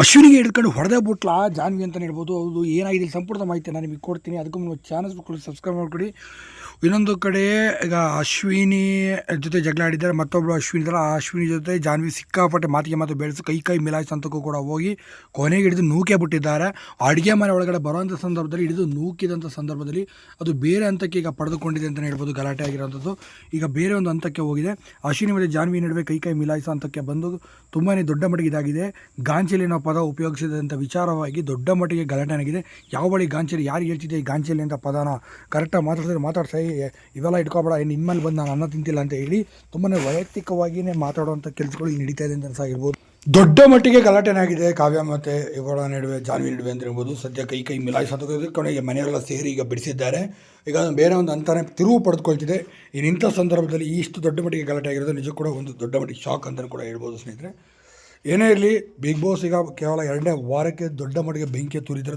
ಅಶ್ವಿನಿಗೆ ಹಿಡ್ಕೊಂಡು ಹೊಡೆದೇ ಬಿಟ್ಲಾ, ಜಾನ್ವಿ ಅಂತ ಹೇಳ್ಬೋದು ಅದು ಏನಾಗಿದೆ ಸಂಪೂರ್ಣ ಮಾಹಿತಿ ನಾನು ನಿಮಗೆ ಕೊಡ್ತೀನಿ. ಅದಕ್ಕೂ ನೀವು ಚಾನಲ್ಸ್ ಸಬ್ಸ್ಕ್ರೈಬ್ ಮಾಡ್ಕೊಡಿ. ಇನ್ನೊಂದು ಕಡೆ, ಈಗ ಅಶ್ವಿನಿ ಜೊತೆ ಜಗಳ ಆಡಿದ್ದಾರೆ ಮತ್ತೊಬ್ಬರು ಅಶ್ವಿನಿ ಇದ್ದಾರೆ ಆ ಅಶ್ವಿನಿ ಜೊತೆ ಜಾನ್ವಿ ಸಿಕ್ಕಾಪಟ್ಟೆ ಮಾತಿಗೆ ಮಾತು ಬೆಳೆಸಿ, ಕೈ ಕೈ ಮಿಲಾಯಿಸ್ ಅಂತಕ್ಕೂ ಕೂಡ ಹೋಗಿ ಕೊನೆಗೆ ಹಿಡಿದು ನೂಕೆ ಬಿಟ್ಟಿದ್ದಾರೆ. ಅಡುಗೆ ಮನೆ ಒಳಗಡೆ ಬರುವಂಥ ಸಂದರ್ಭದಲ್ಲಿ ಹಿಡಿದು ನೂಕಿದಂಥ ಸಂದರ್ಭದಲ್ಲಿ ಅದು ಬೇರೆ ಹಂತಕ್ಕೆ ಈಗ ಪಡೆದುಕೊಂಡಿದೆ ಅಂತಲೇ ಹೇಳ್ಬೋದು, ಗಲಾಟೆ ಆಗಿರೋಂಥದ್ದು ಈಗ ಬೇರೆ ಒಂದು ಹಂತಕ್ಕೆ ಹೋಗಿದೆ. ಅಶ್ವಿನಿ ಮತ್ತು ಜಾನ್ವಿ ನಡುವೆ ಕೈ ಕೈ ಮಿಲಾಯಿಸೋ ಹಂತಕ್ಕೆ ಬಂದು ತುಂಬಾ ದೊಡ್ಡ ಮಟ್ಟಿಗೆ ಇದಾಗಿದೆ. ಗಾಂಚಲಿ ಅನ್ನೋ ಪದ ಉಪಯೋಗಿಸಿದಂಥ ವಿಚಾರವಾಗಿ ದೊಡ್ಡ ಮಟ್ಟಿಗೆ ಗಲಾಟೆ ಆಗಿದೆ. ಯಾವ ಬಳಿ ಗಾಂಚಲಿ ಯಾರು ಹೇಳ್ತಿದ್ದೆ ಈ ಗಾಂಚಲಿ ಅಂತ ಪದನ? ಕರೆಕ್ಟಾಗಿ ಮಾತಾಡ್ಸಿದ್ರೆ ಮಾತಾಡ್ತಾ ಇವೆಲ್ಲ ಇಟ್ಕೊಬೇಡ ನಿಮ್ಮಲ್ಲಿ ಬಂದು ನಾನು ಅನ್ನ ತಿಂತಿಲ್ಲ ಅಂತ ಹೇಳಿ ತುಂಬಾ ವೈಯಕ್ತಿಕವಾಗಿಯೇ ಮಾತಾಡುವಂಥ ಕೆಲಸಗಳು ಇಲ್ಲಿ ನಡೀತಾ ಇದೆ ಅಂತ ಅನ್ಸಾಗಿರ್ಬೋದು. ದೊಡ್ಡ ಮಟ್ಟಿಗೆ ಗಲಾಟೆ ಆಗಿದೆ. ಕಾವ್ಯ ಮತ್ತು ಇವಳ ನಡುವೆ ಜಾನ್ವಿ ನಡುವೆ ಅಂತ ಹೇಳ್ಬೋದು ಸದ್ಯ ಕೈ ಕೈ ಮಿಲಾಯಿಸೋದು ಕೊನೆಗೆ ಮನೆಯೆಲ್ಲ ಸೇರಿ ಈಗ ಬಿಡಿಸಿದ್ದಾರೆ. ಈಗ ಬೇರೆ ಒಂದು ಅಂತಾನೆ ತಿರುವು ಪಡೆದುಕೊಳ್ತಿದೆ. ಇನ್ನು ಇಂಥ ಸಂದರ್ಭದಲ್ಲಿ ಇಷ್ಟು ದೊಡ್ಡ ಮಟ್ಟಿಗೆ ಗಲಾಟೆ ಆಗಿರೋದು ನಿಜಕ್ಕೂ ಕೂಡ ಒಂದು ದೊಡ್ಡ ಮಟ್ಟಿಗೆ ಶಾಕ್ ಅಂತಲೂ ಕೂಡ ಹೇಳ್ಬೋದು ಸ್ನೇಹಿತರೆ. ಏನೇ ಇರಲಿ ಬಿಗ್ ಬಾಸ್ ಈಗ ಕೇವಲ ಎರಡನೇ ವಾರಕ್ಕೆ ದೊಡ್ಡ ಮಟ್ಟಿಗೆ ಬೆಂಕಿ ತುರಿದ್ರೆ